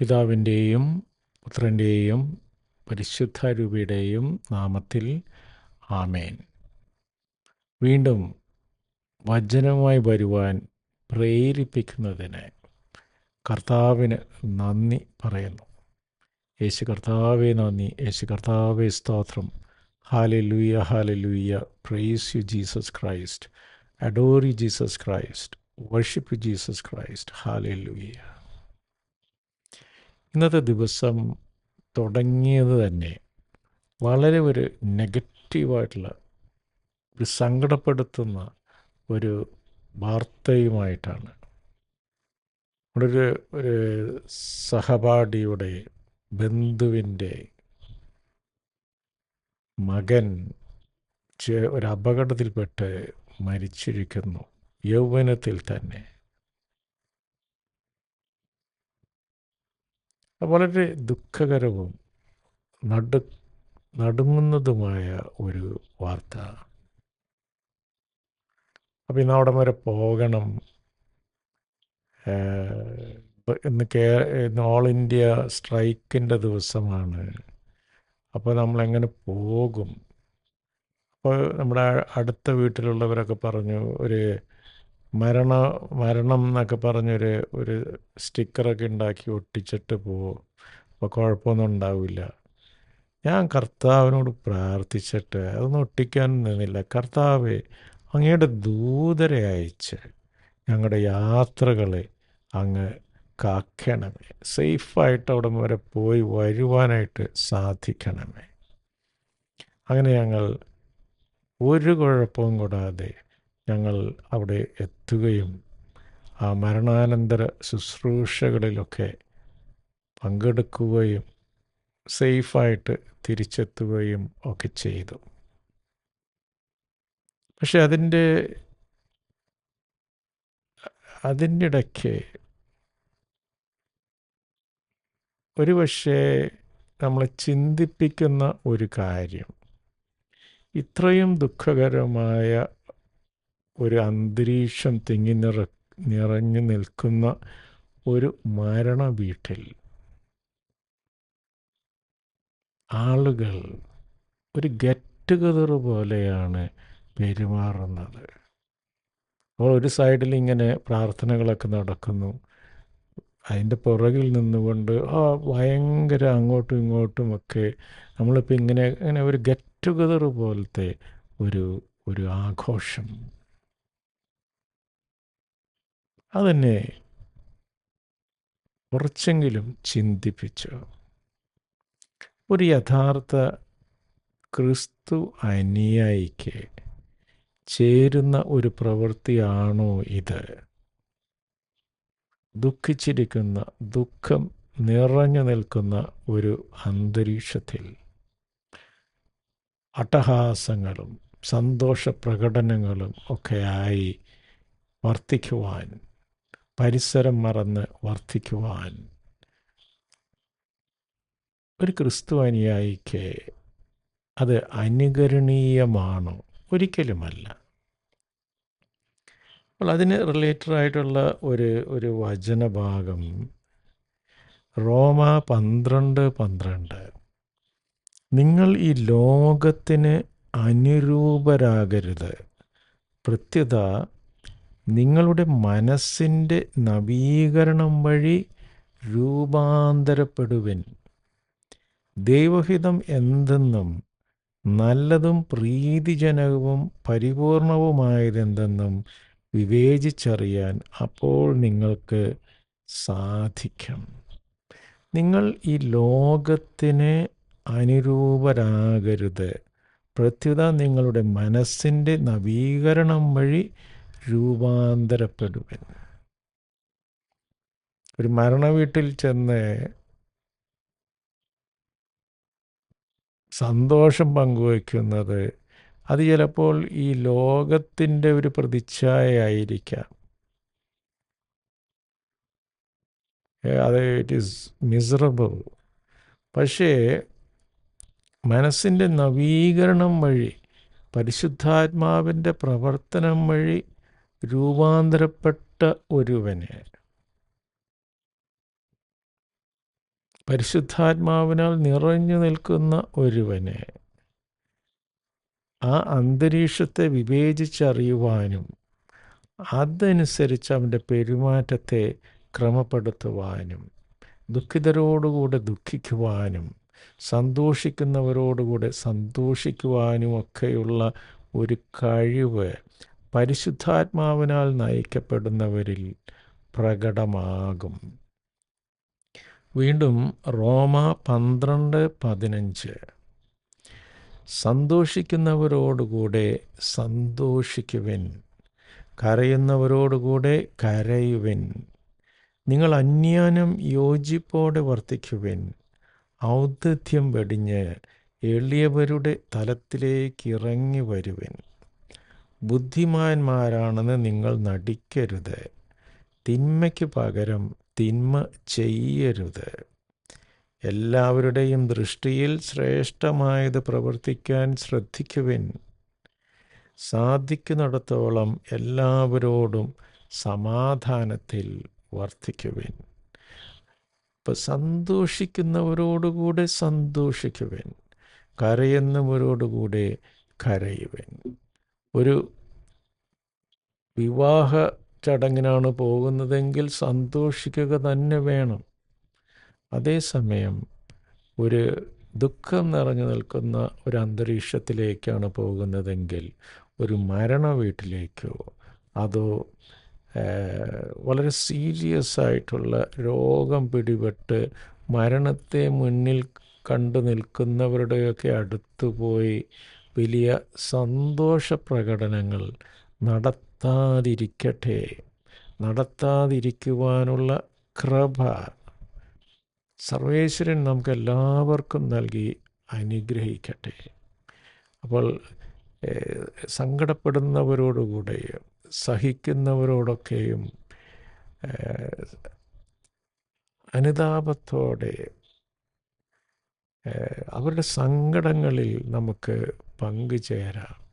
പിതാവിന്റെയും പുത്രന്റെയും പരിശുദ്ധ രൂപയുടെയും നാമത്തിൽ ആമേൻ. വീണ്ടും വചനമായി വരുവാൻ പ്രേരിപ്പിക്കുന്നതിന് കർത്താവിന് നന്ദി പറയുന്നു. യേശു കർത്താവെ നന്ദി. യേശു കർത്താവെ സ്തോത്രം. Hallelujah hallelujah praise you Jesus Christ adore Jesus Christ worship Jesus Christ hallelujah ഇന്നത്തെ ദിവസം തുടങ്ങിയത് തന്നെ വളരെ ഒരു നെഗറ്റീവായിട്ടുള്ള ഒരു സങ്കടപ്പെടുത്തുന്ന ഒരു വാർത്തയുമായിട്ടാണ്. നമ്മുടെ ഒരു ഒരു സഹപാഠിയുടെ ബന്ധുവിന്റെ മകൻ ഒരു അപകടത്തിൽപ്പെട്ട് മരിച്ചിരിക്കുന്നു. യൗവനത്തിൽ തന്നെ. വളരെ ദുഃഖകരവും നടു നടുങ്ങുന്നതുമായ ഒരു വാർത്ത. അപ്പം ഇന്ന് അവിടം വരെ പോകണം. ഇന്ന് കേ ഇന്ന് ഓൾ ഇന്ത്യ സ്ട്രൈക്കിന്റെ ദിവസമാണ്. അപ്പോൾ നമ്മൾ എങ്ങനെ പോകും? അപ്പോൾ നമ്മുടെ അടുത്ത വീട്ടിലുള്ളവരൊക്കെ പറഞ്ഞു ഒരു മരണ മരണം എന്നൊക്കെ പറഞ്ഞൊരു ഒരു സ്റ്റിക്കറൊക്കെ ഉണ്ടാക്കി ഒട്ടിച്ചിട്ട് പോവും. അപ്പോൾ കുഴപ്പമൊന്നും ഉണ്ടാവില്ല. ഞാൻ കർത്താവിനോട് പ്രാർത്ഥിച്ചിട്ട് അതൊന്നും ഒട്ടിക്കാൻ നിന്നില്ല. കർത്താവെ അങ്ങയുടെ ദൂതരെ അയച്ച് ഞങ്ങളുടെ യാത്രകളെ അങ്ങ് കാക്കണമേ. സേഫായിട്ട് അവിടെ വരെ പോയി വരുവാനായിട്ട് സാധിക്കണമേ. അങ്ങനെ ഞങ്ങൾ ഒരു കുഴപ്പവും കൂടാതെ ഞങ്ങൾ അവിടെ എത്തുകയും ആ മരണാനന്തര ശുശ്രൂഷകളിലൊക്കെ പങ്കെടുക്കുകയും സേഫായിട്ട് തിരിച്ചെത്തുകയും ഒക്കെ ചെയ്തു. പക്ഷെ അതിന്റെ അതിന്റെ ഇടയ്ക്ക് ഒരു പക്ഷേ നമ്മളെ ചിന്തിപ്പിക്കുന്ന ഒരു കാര്യം ഇത്രയും ദുഃഖകരമായ ഒരു അന്തരീക്ഷം തിങ്ങി നിറ നിറഞ്ഞു നിൽക്കുന്ന ഒരു മരണ വീട്ടിൽ ആളുകൾ ഒരു ഗെറ്റ് ടുഗതർ പോലെയാണ് പെരുമാറുന്നത്. അപ്പോൾ ഒരു സൈഡിൽ ഇങ്ങനെ പ്രാർത്ഥനകളൊക്കെ നടക്കുന്നു. അതിന്റെ പുറകിൽ നിന്നുകൊണ്ട് ആ ഭയങ്കര അങ്ങോട്ടും ഇങ്ങോട്ടും ഒക്കെ നമ്മളിപ്പോൾ ഇങ്ങനെ ഇങ്ങനെ ഒരു ഗെറ്റ് ടുഗതർ പോലത്തെ ഒരു ഒരു ആഘോഷം അതെന്നെ. കുറച്ചെങ്കിലും ചിന്തിപ്പിച്ചു. ഒരു യഥാർത്ഥ ക്രിസ്തു അനുയായിക്ക് ചേരുന്ന ഒരു പ്രവൃത്തിയാണോ ഇത്? ദുഃഖിച്ചിരിക്കുന്ന ദുഃഖം നിറഞ്ഞു നിൽക്കുന്ന ഒരു അന്തരീക്ഷത്തിൽ അട്ടഹാസങ്ങളും സന്തോഷ പ്രകടനങ്ങളും ഒക്കെയായി വർത്തിക്കുവാൻ പരിസരം മറന്ന് വർദ്ധിക്കുവാൻ ഒരു ക്രിസ്തു അനുയായിക്ക് അത് അനുകരണീയമാണോ? ഒരിക്കലുമല്ല. അപ്പോൾ അതിന് റിലേറ്റഡ് ആയിട്ടുള്ള ഒരു ഒരു വചനഭാഗം റോമ പന്ത്രണ്ട് പന്ത്രണ്ട്. നിങ്ങൾ ഈ ലോകത്തിന് അനുരൂപരാകരുത്. പ്രത്യുത നിങ്ങളുടെ മനസ്സിന്റെ നവീകരണം വഴി രൂപാന്തരപ്പെടുവിൻ. ദൈവഹിതം എന്തെന്നും നല്ലതും പ്രീതിജനകവും പരിപൂർണവുമായതെന്തെന്നും വിവേചിച്ചറിയാൻ അപ്പോൾ നിങ്ങൾക്ക് സാധിക്കും. നിങ്ങൾ ഈ ലോകത്തിന് അനുരൂപരാകരുത്. പ്രത്യുത നിങ്ങളുടെ മനസ്സിന്റെ നവീകരണം വഴി രൂപാന്തരപ്പെടുവൻ. ഒരു മരണവീട്ടിൽ ചെന്ന് സന്തോഷം പങ്കുവയ്ക്കുന്നത് അത് ചിലപ്പോൾ ഈ ലോകത്തിന്റെ ഒരു പ്രതിച്ഛായയായിരിക്കാം. അത് ഇറ്റ് ഈസ് മിസറബിൾ പക്ഷേ മനസ്സിന്റെ നവീകരണം വഴി പരിശുദ്ധാത്മാവിന്റെ പ്രവർത്തനം വഴി രൂപാന്തരപ്പെട്ട ഒരുവനെ. പരിശുദ്ധാത്മാവിനാൽ നിറഞ്ഞു നിൽക്കുന്ന ഒരുവനെ. ആ അന്തരീക്ഷത്തെ വിവേചിച്ചറിയുവാനും അതനുസരിച്ച് അവന്റെ പെരുമാറ്റത്തെ ക്രമപ്പെടുത്തുവാനും ദുഃഖിതരോടുകൂടെ ദുഃഖിക്കുവാനും സന്തോഷിക്കുന്നവരോടുകൂടെ സന്തോഷിക്കുവാനും ഒക്കെയുള്ള ഒരു കഴിവ് പരിശുദ്ധാത്മാവിനാൽ നയിക്കപ്പെടുന്നവരിൽ പ്രകടമാകും. വീണ്ടും റോമ പന്ത്രണ്ട് പതിനഞ്ച്. സന്തോഷിക്കുന്നവരോടുകൂടെ സന്തോഷിക്കുവിൻ. കരയുന്നവരോടുകൂടെ കരയുവിൻ. നിങ്ങൾ അന്യാനം യോജിപ്പോടെ വർത്തിക്കുവിൻ. ഔദ്ധത്യം വെടിഞ്ഞ് എളിയവരുടെ തലത്തിലേക്ക് ഇറങ്ങി വരുവിൻ ബുദ്ധിമാന്മാരാണെന്ന് നിങ്ങൾ നടിക്കരുത്. തിന്മയ്ക്ക് പകരം തിന്മ ചെയ്യരുത്. എല്ലാവരുടെയും ദൃഷ്ടിയിൽ ശ്രേഷ്ഠമായത് പ്രവർത്തിക്കാൻ ശ്രദ്ധിക്കുവിൻ. സാധിക്കുന്നിടത്തോളം എല്ലാവരോടും സമാധാനത്തിൽ വർദ്ധിക്കുവിൻ ഇപ്പം സന്തോഷിക്കുന്നവരോടുകൂടെ സന്തോഷിക്കുവിൻ. കരയുന്നവരോടുകൂടെ കരയുവിൻ. ഒരു വിവാഹ ചടങ്ങിനാണ് പോകുന്നതെങ്കിൽ സന്തോഷിക്കുക തന്നെ വേണം. അതേസമയം ഒരു ദുഃഖം നിറഞ്ഞു നിൽക്കുന്ന ഒരു അന്തരീക്ഷത്തിലേക്കാണ് പോകുന്നതെങ്കിൽ ഒരു മരണ വീട്ടിലേക്കോ അതോ വളരെ സീരിയസ് ആയിട്ടുള്ള രോഗം പിടിപെട്ട് മരണത്തെ മുന്നിൽ കണ്ടു നിൽക്കുന്നവരുടെയൊക്കെ അടുത്ത് പോയി വലിയ സന്തോഷപ്രകടനങ്ങൾ നടത്താതിരിക്കട്ടെ. നടത്താതിരിക്കുവാനുള്ള കൃപ സർവേശ്വരൻ നമുക്ക് എല്ലാവർക്കും നൽകി അനുഗ്രഹിക്കട്ടെ. അപ്പോൾ സങ്കടപ്പെടുന്നവരോടുകൂടെ സഹിക്കുന്നവരോടൊക്കെയും അനുതാപത്തോടെ അവരുടെ സങ്കടങ്ങളിൽ നമുക്ക് പങ്കുചേരാം.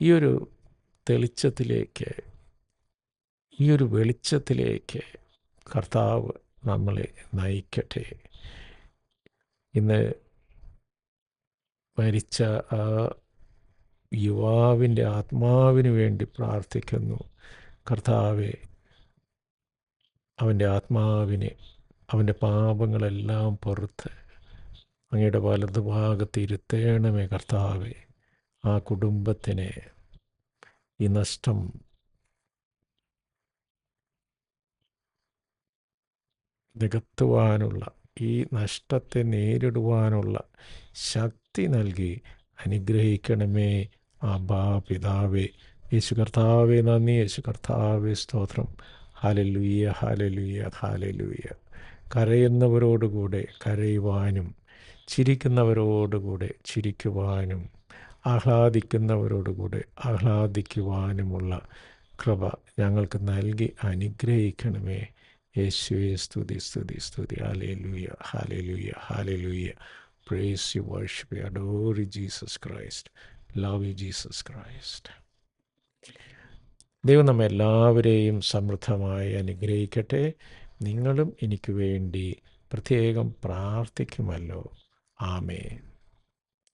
ഈ ഒരു തെളിച്ചത്തിലേക്ക് ഈ ഒരു വെളിച്ചത്തിലേക്ക് കർത്താവ് നമ്മളെ നയിക്കട്ടെ. ഇന്ന് മരിച്ച ആ യുവാവിന്റെ ആത്മാവിന് വേണ്ടി പ്രാർത്ഥിക്കുന്നു. കർത്താവെ അവന്റെ ആത്മാവിനെ അവന്റെ പാപങ്ങളെല്ലാം പുറത്ത് അങ്ങയുടെ വലതുഭാഗത്ത് ഇരുത്തേണമേ കർത്താവെ. ആ കുടുംബത്തിനെ ഈ നഷ്ടം നികത്തുവാനുള്ള ഈ നഷ്ടത്തെ നേരിടുവാനുള്ള ശക്തി നൽകി അനുഗ്രഹിക്കണമേ. ആബാ പിതാവേ യേശു കർത്താവേ നന്ദി. യേശു കർത്താവേ സ്തോത്രം. ഹാലലുയ്യ ഹാലലുയ്യ ഹാലലുയ്യ കരയുന്നവരോടുകൂടെ കരയുവാനും ചിരിക്കുന്നവരോടുകൂടെ ചിരിക്കുവാനും ആഹ്ലാദിക്കുന്നവരോടുകൂടെ ആഹ്ലാദിക്കുവാനുമുള്ള കൃപ ഞങ്ങൾക്ക് നൽകി അനുഗ്രഹിക്കണമേ. യേശുവെ സ്തുതി സ്തുതി സ്തുതി. Hallelujah hallelujah hallelujah praise you worship adore Jesus Christ love you Jesus Christ ദൈവം നമ്മെല്ലാവരെയും സമൃദ്ധമായി അനുഗ്രഹിക്കട്ടെ. നിങ്ങളും എനിക്ക് വേണ്ടി പ്രത്യേകം പ്രാർത്ഥിക്കുമല്ലോ. ആമേൻ.